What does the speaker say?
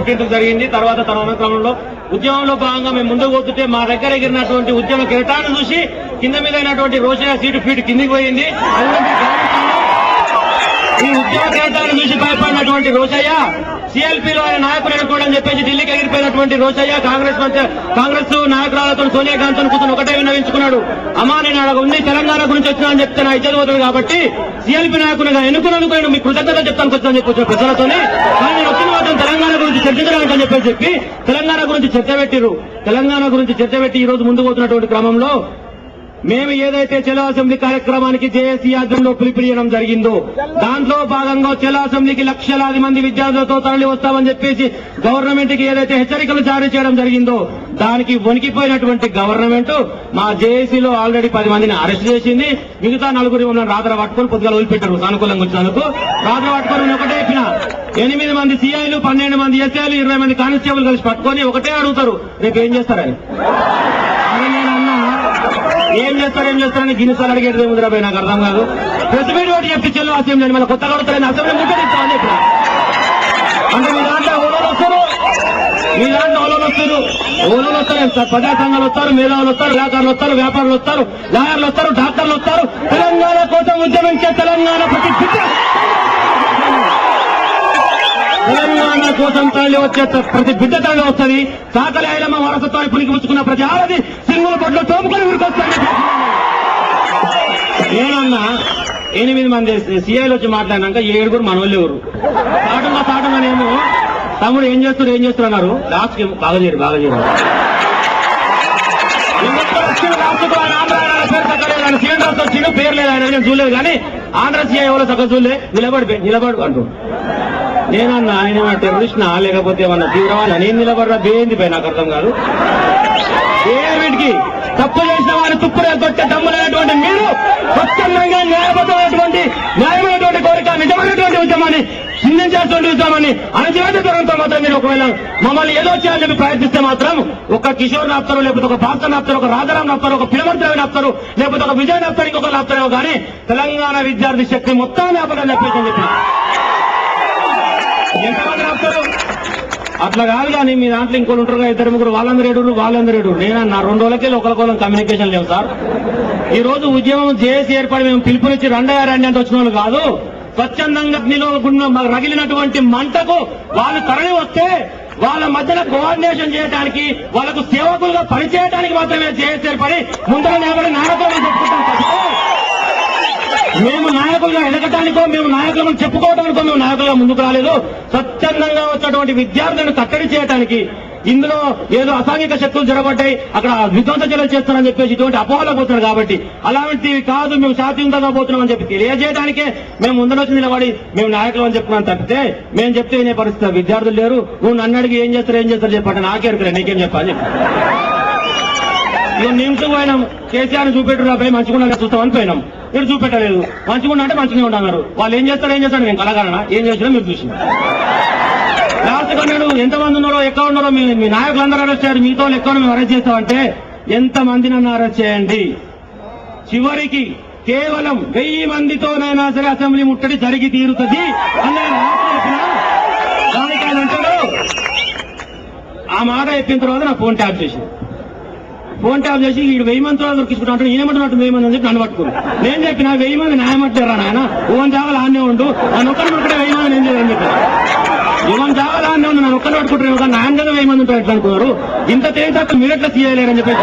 గుర్తింపు జరిగింది. తర్వాత తన అనుక్రమంలో ఉద్యమంలో భాగంగా మేము ముందుకు పోతుంటే మా దగ్గర ఎగిరినటువంటి ఉద్యమ కిరటాన్ని చూసి కింద మీద అయినటువంటి రోషయ్య సీటు ఫీట్ కిందికి పోయింది. ఈ ఉద్యమ కిరటాన్ని చూసి భయపడినటువంటి రోషయ్య సిఎల్పీలో ఆయన నాయకులు అనుకోవడం చెప్పేసి ఢిల్లీకి ఎగిరిపోయినటువంటి రోషయ్య కాంగ్రెస్ మధ్య కాంగ్రెస్ నాయకురాలతో సోనియా గాంధీతో కూర్చొని ఒకటే విన్నవించుకున్నాడు. అమ్మా నేను అక్కడ ఉంది తెలంగాణ గురించి వచ్చినా అని చెప్తే నా ఇద్దరు పోతుంది కాబట్టి సిఎల్పీ నాయకునిగా ఎన్నుకున్నందుకు నేను మీ కృతజ్ఞత చెప్తాను వచ్చాను చెప్పి వచ్చిన ప్రజలతోనే కానీ నేను వచ్చిన మాత్రం తెలంగాణ గురించి చర్చించడానికి అని చెప్పేసి చెప్పి తెలంగాణ గురించి చర్చ పెట్టిరు తెలంగాణ గురించి చర్చ పెట్టి ఈ రోజు ముందుకు పోతున్నటువంటి క్రమంలో మేము ఏదైతే చెలో అసెంబ్లీ కార్యక్రమానికి జేఏసీ ఆధ్వర్యంలో పిలుపునియడం జరిగిందో దాంట్లో భాగంగా చెలో అసెంబ్లీకి లక్షలాది మంది విద్యార్థులతో తరలి వస్తామని చెప్పేసి గవర్నమెంట్కి ఏదైతే హెచ్చరికలు జారీ చేయడం జరిగిందో దానికి వణికిపోయినటువంటి గవర్నమెంట్ మా జేఏసీలో ఆల్రెడీ పది మందిని అరెస్ట్ చేసింది. మిగతా నలుగురి మమ్మల్ని రాత్రి పట్టుకొని పొద్దుగా వదిలిపెట్టారు సానుకూలంగా వచ్చినందుకు రాత్ర పట్టుకొని ఒకటే చెప్పిన ఎనిమిది మంది సీఐలు పన్నెండు మంది ఎస్ఐలు ఇరవై మంది కానిస్టేబుల్ కలిసి పట్టుకొని ఒకటే అడుగుతారు రేపు ఏం చేస్తారని? ఏం చేస్తారు ఏం చేస్తారని గిన్నెసార్లు అడిగేది ఏముందిరా నాకు అర్థం కాదు. ప్రెస్ మీట్ ఒకటి చెప్పి చెల్లు అసెంబ్లీ మళ్ళీ కొత్తగా కడతారని అసెంబ్లీ ముట్టడిస్తామని చెప్పిన. అంటే మీ దాంట్లో ఓలోలు వస్తారు. మీ దాంట్లో ఓలోలు వస్తారు. ఓలోలు వస్తారు. ప్రజా సంఘాలు వస్తారు మేధావులు వస్తారు వ్యాపారులు వస్తారు వ్యాపారులు వస్తారు లాయర్లు వస్తారు డాక్టర్లు వస్తారు. తెలంగాణ కోసం ఉద్యమించే తెలంగాణ ప్రతి తెలంగాణ కోసం తరలి వచ్చే ప్రతి బిడ్డ తరలి వస్తుంది. సాకలి ఐలమ్మ వారసత్వాన్ని పులికిపుచ్చుకున్న ప్రతి ఆడది సింగుల పొట్లు తోముకొని ఊరికొస్తాను నేనన్నా ఎనిమిది మంది సిఐలు వచ్చి మాట్లాడినాక ఏడుగురు మనోళ్ళు ఎవరు? సాటుగా నేను తమ్ముడు ఏం చేస్తున్నారు ఏం చేస్తున్నారు అన్నారు. లాస్ట్కి బాగా చేయరు బాగా చేయరు. సీఎం రాష్ట్రం వచ్చిండు పేరు లేదు ఆయన నేను చూడలేదు కానీ ఆంధ్ర సీఐ ఎవరో చక్కగా చూడలే నిలబడి నిలబడు అంటూ నేనన్నా ఆయన టెర్రరిస్ట్ నా లేకపోతే ఏమన్నా తీవ్రవాద నేను నిలబడరా బేంది పై నాకు అర్థం కాదు. వీటికి తప్పు చేసిన వారి తుప్పులే కొట్టే దమ్ములైనటువంటి మీరు స్వచ్ఛందంగా న్యాయబద్ధమైనటువంటి న్యాయమైనటువంటి కోరిక నిజమైనటువంటి ఉద్యమాన్ని చిందించేటువంటి ఉద్యమాన్ని అణచివేత దూరంతో మాత్రం మీరు ఒకవేళ మమ్మల్ని ఏదో చేయాలని చెప్పి ప్రయత్నిస్తే మాత్రం ఒక కిషోర్ నాప్తారు లేకపోతే ఒక భాస్కర్ నాప్తారు ఒక రాజారాం నాప్తారు ఒక పిలవంతరావు నాప్తారు లేకపోతే ఒక విజయ్ నాప్తారు ఇంకొక నాప్తారేమో కానీ తెలంగాణ విద్యార్థి శక్తి మొత్తాన్ని ఆపదని చెప్పేసి చెప్పి అట్లా కాదు కానీ మీ దాంట్లో ఇంకోటి ఉంటారు కదా, ఇద్దరు ముగ్గురు వాళ్ళందరూ ఏడు వాళ్ళందరూ నేను నా రెండు రోజులకే ఒకరికొకరు కమ్యూనికేషన్ లేవు సార్. ఈ రోజు ఉద్యమం చేసి ఏర్పడి మేము పిలుపునిచ్చి రెండయ్య రండి అంటే వచ్చిన వాళ్ళు కాదు. స్వచ్ఛందంగా అగ్నిలో రగిలినటువంటి మంటకు వాళ్ళు తరలి వస్తే వాళ్ళ మధ్యన కోఆర్డినేషన్ చేయడానికి వాళ్ళకు సేవకులుగా పనిచేయడానికి మాత్రమే చేసి ఏర్పడి ముందర నిలబడి నాయకులు చెప్పుకుంటాం మేము నాయకులుగా ఎదగటానికో మేము నాయకులను చెప్పుకోవడానికో మేము నాయకులుగా ముందుకు రాలేదు. స్వచ్ఛందంగా వచ్చినటువంటి విద్యార్థులను కట్టడి చేయడానికి ఇందులో ఏదో అసాంఘిక శక్తులు జరగబడ్డాయి. అక్కడ విధ్వంస చర్యలు చేస్తారని చెప్పేసి ఇటువంటి అపోహలకు పోతున్నారు కాబట్టి అలాంటివి కాదు మేము శాంతియుతంగా పోతున్నాం అని చెప్పి తెలియజేయడానికే మేము ముందరొచ్చి నిలబడి మేము నాయకులు అని చెప్పుకున్నాం తప్పితే మేము చెప్తే వినే పరిస్థితి విద్యార్థులు లేరు. నువ్వు నన్ను అడిగి ఏం చేస్తారు ఏం చేస్తారు చెప్పండి నాకే నీకేం చెప్పాలి ఇక నిమిషం పోయినాం కేసీఆర్ చూపెట్టురా పోయి మంచిగా చూస్తామని పోయినాం. మీరు చూపెట్టలేదు. మంచిగా అంటే మంచిగా ఉండన్నారు వాళ్ళు ఏం చేస్తారు ఏం చేస్తారు? నేను కళాకారణ. ఏం చేసినా మీరు చూసిన. లాస్ట్ కన్నాడు ఎంతమంది ఉన్నారో ఎక్కడ ఉన్నారో మీ మీ నాయకులందరూ అరెస్ట్ చేయాలి. మీతో ఎక్కువ మేము అరెస్ట్ చేస్తామంటే ఎంత మంది నన్ను అరెస్ట్ చేయండి. చివరికి కేవలం వెయ్యి మందితోనైనా సరే అసెంబ్లీ ముట్టడి జరిగి తీరుతుంది. దానికి ఆయన అంటాడు. ఆ మాట ఎత్తిన తర్వాత నా ఫోన్ ట్యాప్ చేసింది. ఫోన్ ట్యాప్ చేసి వీడు వెయ్యి మంది తర్వాత దొరికించుకుంటా ఏమంటున్నట్టు వెయ్యి మంది అని చెప్పి నన్ను పట్టుకుని నేను చెప్పిన వెయ్యి మంది న్యాయమంటారా నాయన. ఓన్ జాగాలు ఆన్నే ఉండు. నన్ను ఒక్కరిని ఒక్కడే వెయ్యి మంది ఏం చేయని చెప్పి. ఓన్ జాగాలు ఆన్నే ఉండు నన్ను ఒక్కరిని పట్టుకుంటారు కానీ నాయన కదా వెయ్యి మంది ఉంటారు ఎట్లా అనుకున్నారు? ఇంత తేజ్ అక్కడ మీరు ఎట్లా తీయలేరని చెప్పేసి